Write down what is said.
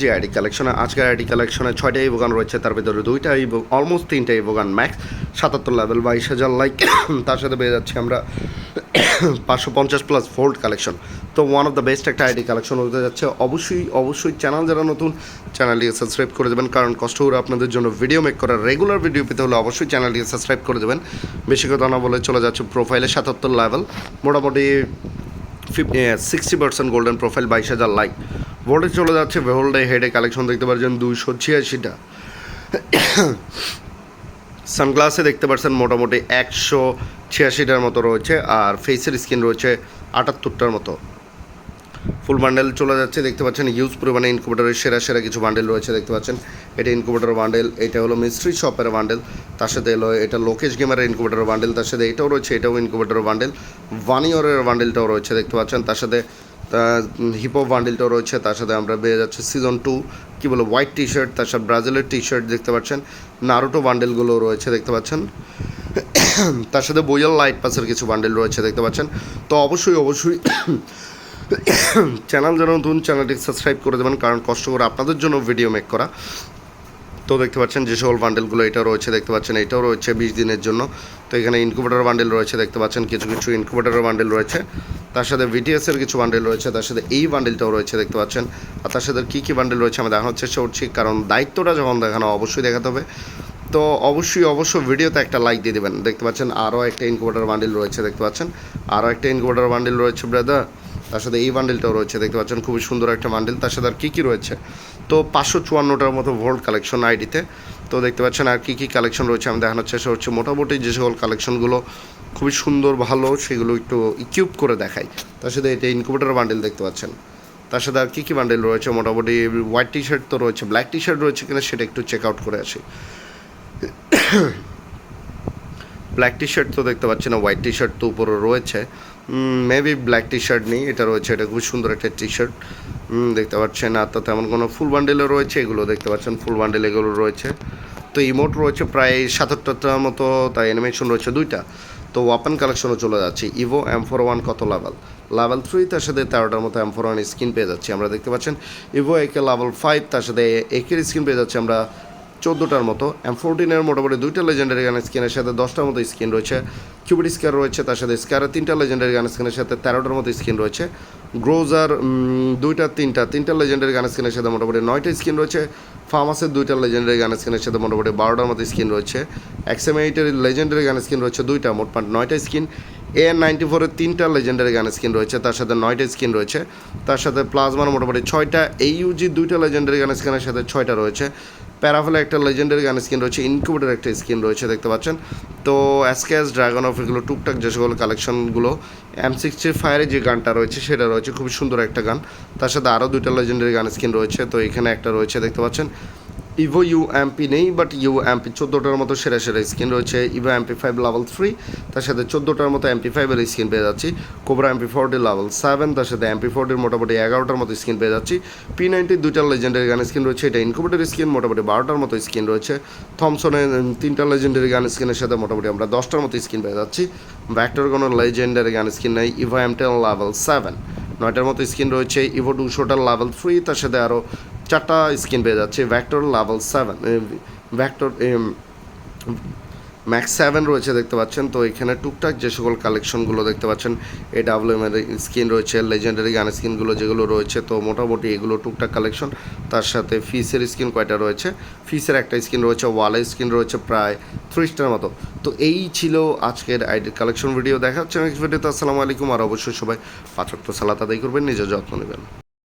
যে আইডি কালেকশনে, আজকের আইডি কালেকশনে ছয়টা ইভোগান রয়েছে, তার ভিতরে দুইটা ইভো অলমোস্ট তিনটা ইভোগান ম্যাক্স সাতাত্তর লেভেল বাইশ হাজার লাইক তার সাথে পেয়ে যাচ্ছে আমরা পাঁচশো পঞ্চাশ প্লাস ফোল্ড কালেকশন তো ওয়ান অফ দ্য বেস্ট একটা আইডি কালেকশন হতে যাচ্ছে। অবশ্যই অবশ্যই চ্যানেল যারা নতুন চ্যানেলটিকে সাবস্ক্রাইব করে দেবেন, কারণ কষ্ট করে আপনাদের জন্য ভিডিও মেক করার রেগুলার ভিডিও পেতে হলে অবশ্যই চ্যানেলটিকে সাবস্ক্রাইব করে দেবেন। বেশি কথা না বলে চলে যাচ্ছে প্রোফাইলে সাতাত্তর লেভেল মোটামুটি fifty sixty percent golden profile বাইশ হাজার লাইক ভোল্টে চলে যাচ্ছে। ভোল্ডে হেডে কালেকশন দেখতে পাচ্ছেন দুইশো ছিয়াশিটা। সানগ্লাসে দেখতে পাচ্ছেন মোটামুটি একশো ছিয়াশিটার মতো রয়েছে আর ফেসের স্কিন রয়েছে আটাত্তরটার মতো। ফুল বান্ডেল চলে যাচ্ছে, দেখতে পাচ্ছেন ইউজ পরিমাণে ইনকুবেটারের সেরা সেরা কিছু বান্ডেল রয়েছে, দেখতে পাচ্ছেন। এটা ইনকুবেটার বান্ডেল এটা হলো মিস্ট্রি শপের বান্ডেল তার সাথে এলো এটা লোকেশ গেমারের ইনকুবেটার বান্ডেল তার সাথে এটাও রয়েছে, এটাও ইনকুবেটার বান্ডেল ভানিয়রের বান্ডেলটাও রয়েছে, দেখতে পাচ্ছেন। তার সাথে হিপো বান্ডেলটাও রয়েছে, তার সাথে আমরা পেয়ে যাচ্ছে সিজন টু কী বলো হোয়াইট টি শার্ট তার সাথে ব্রাজিলের টি শার্ট দেখতে পাচ্ছেন, নারুটো বান্ডেলগুলো রয়েছে দেখতে পাচ্ছেন, তার সাথে বইয়াল লাইট পাসের কিছু বান্ডেল রয়েছে দেখতে পাচ্ছেন, তো অবশ্যই অবশ্যই চ্যানেল যেন নতুন চ্যানেলটি সাবস্ক্রাইব করে দেবেন, কারণ কষ্ট করে আপনাদের জন্য ভিডিও মেক করা। তো দেখতে পাচ্ছেন যে সকল বান্ডেলগুলো এটা রয়েছে, দেখতে পাচ্ছেন এটাও রয়েছে বিশ দিনের জন্য। তো এখানে ইনকুবেটার বান্ডেল রয়েছে, দেখতে পাচ্ছেন কিছু কিছু ইনকুবেটারের বান্ডেল রয়েছে। তার সাথে ভিটিএসের কিছু বান্ডেল রয়েছে, তার সাথে এই বান্ডেলটাও রয়েছে, দেখতে পাচ্ছেন। আর তার সাথে কী কী বান্ডেল রয়েছে আমি দেখানোর চেষ্টা করছি, কারণ দায়িত্বটা যখন দেখানো অবশ্যই দেখাতে হবে। তো অবশ্যই অবশ্যই ভিডিওতে একটা লাইক দিয়ে দেবেন। দেখতে পাচ্ছেন আরও একটা ইনকুবেটার বান্ডেল রয়েছে, দেখতে পাচ্ছেন। আরও একটা ইনকুবেটার বান্ডেল রয়েছে ব্রাদার তার সাথে এই বান্ডেলটাও রয়েছে, দেখতে পাচ্ছেন খুবই সুন্দর একটা বান্ডেল তার সাথে আর কী কী রয়েছে? তো পাঁচশো চুয়ান্নটার মতো ভোল্ট কালেকশন আইডিতে তো দেখতে পাচ্ছেন আর কী কী কালেকশন রয়েছে, আমি দেখানোর চেষ্টা হচ্ছে মোটামুটি যে সকল কালেকশনগুলো খুবই সুন্দর, ভালো, সেগুলো একটু ইকিউব করে দেখাই। তার সাথে এটা ইনকুবেটার বান্ডেল দেখতে পাচ্ছেন। তার সাথে আর কী কী বান্ডেল রয়েছে? মোটামুটি হোয়াইট টি শার্ট তো রয়েছে ব্ল্যাক টি শার্ট রয়েছে কিনা সেটা একটু চেক আউট করে আসি। ব্ল্যাক টি শার্ট তো দেখতে পাচ্ছি না হোয়াইট টি শার্ট তো উপরে রয়েছে। মেবি ব্ল্যাক টি শার্ট নেই, এটা রয়েছে, এটা খুব সুন্দর একটা টি শার্ট দেখতে পাচ্ছেন, আর তো তেমন কোনো ফুল বান্ডেলও রয়েছে, এগুলো দেখতে পাচ্ছেন ফুল বান্ডেল এগুলো রয়েছে। তো ইমোট রয়েছে প্রায় সাতাত্তরটার মতো, তাই অ্যানিমেশন রয়েছে দুইটা। তো ওয়াপেন কালেকশনও চলে যাচ্ছে ইভো এম ফোর ওয়ান কত লেভেল লেভেল থ্রি তার সাথে তেরোটার মতো এম ফোর ওয়ান স্ক্রিন পেয়ে যাচ্ছি আমরা, দেখতে পাচ্ছেন। ইভো একে লেভেল ফাইভ তার সাথে একের স্ক্রিন পেয়ে যাচ্ছি আমরা চোদ্দোটার মতো এম ফোরটিনের মোটামুটি দুইটা লেজেন্ডারি গান স্ক্রিনের সাথে দশটার মতো স্ক্রিন রয়েছে। কিউবিড স্কার রয়েছে, তার সাথে স্কারের তিনটা লেজেন্ডারি গান স্ক্রিনের সাথে তেরোটার মতো স্ক্রিন রয়েছে। গ্রোজার দুইটা, তিনটা তিনটা লেজেন্ডারি গান স্ক্রিনের সাথে মোটামুটি নয়টা স্ক্রিন রয়েছে। ফার্মাসের দুইটা লেজেন্ডারি গান স্ক্রিনের সাথে মোটামুটি বারোটার মতো স্ক্রিন রয়েছে। এক্সএম এইটের লেজেন্ডারি গান স্ক্রিন রয়েছে দুইটা, মোট মোটমাট নয়টা স্ক্রিন এ নাইনটি ফোরের তিনটা লেজেন্ডারি গান স্ক্রিন রয়েছে, তার সাথে নয়টা স্ক্রিন রয়েছে। তার সাথে প্লাজমার মোটামুটি ছয়টা এই ইউজি দুইটা লেজেন্ডারি গান স্ক্রিনের সাথে ছয়টা রয়েছে। প্যারাফেলে একটা লেজেন্ডারি গান স্কিন রয়েছে ইনকিউবেটার একটা স্কিন রয়েছে, দেখতে পাচ্ছেন? তো অ্যাসক্যাস ড্রাগন অফ এগুলো টুকটাক যে সকল কালেকশনগুলো এম সিক্সটি ফায়ারে যে গানটা রয়েছে, সেটা রয়েছে, খুবই সুন্দর একটা গান। তার সাথে আরও দুইটা লেজেন্ডারি গান স্কিন রয়েছে, তো এখানে একটা রয়েছে, দেখতে পাচ্ছেন? ইভো ইউ এমপি নেই বাট ইউ এমপি চোদ্দোটার মতো সেরা সেরা স্কিন রয়েছে। Evo MP five level three তার সাথে চোদ্দোটার মতো এমপি ফাইভের স্কিন পেয়ে যাচ্ছি। Cobra MP forty level seven তার সাথে এমপি ফোরটির মোটামুটি এগারোটার মতো স্কিন পেয়ে যাচ্ছি। পি নাইনটির দুইটা লেজেন্ডারি গান স্কিন রয়েছে, এটা ইনকুবেটার স্কিন মোটামুটি বারোটার মতো স্কিন রয়েছে। থমসনের তিনটা লেজেন্ডারি গান স্কিনের সাথে মোটামুটি আমরা দশটার মতো স্কিন পেয়ে যাচ্ছি। ভ্যাক্টর কোনো লেজেন্ডারি গান স্কিন নেই Evo M ten level seven নয়টার মতো স্কিন রয়েছে ইভো দুশোটার লেভেল থ্রি তার সাথে আরও চারটা স্কিন পেয়ে যাচ্ছে vector level seven vector max seven রয়েছে দেখতে পাচ্ছেন। তো এখানে টুকটাক যে সকল কালেকশনগুলো দেখতে পাচ্ছেন এ ডাব্লিউ এর স্কিন রয়েছে লেজেন্ডারি গান স্কিনগুলো যেগুলো রয়েছে, তো মোটামুটি এগুলো টুকটাক কালেকশন তার সাথে ফিসের স্কিন কয়টা রয়েছে? ফিসের একটা স্কিন রয়েছে ওয়ালের স্কিন রয়েছে প্রায় ত্রিশটার মতো। তো এই ছিল আজকের আইডির কালেকশন ভিডিও দেখা হচ্ছে নেক্সট ভিডিওতে আসসালামু আলাইকুম, আর অবশ্যই সবাই পাঁচক্ত সালাত আদায় করবেন, নিজের যত্ন নেবেন।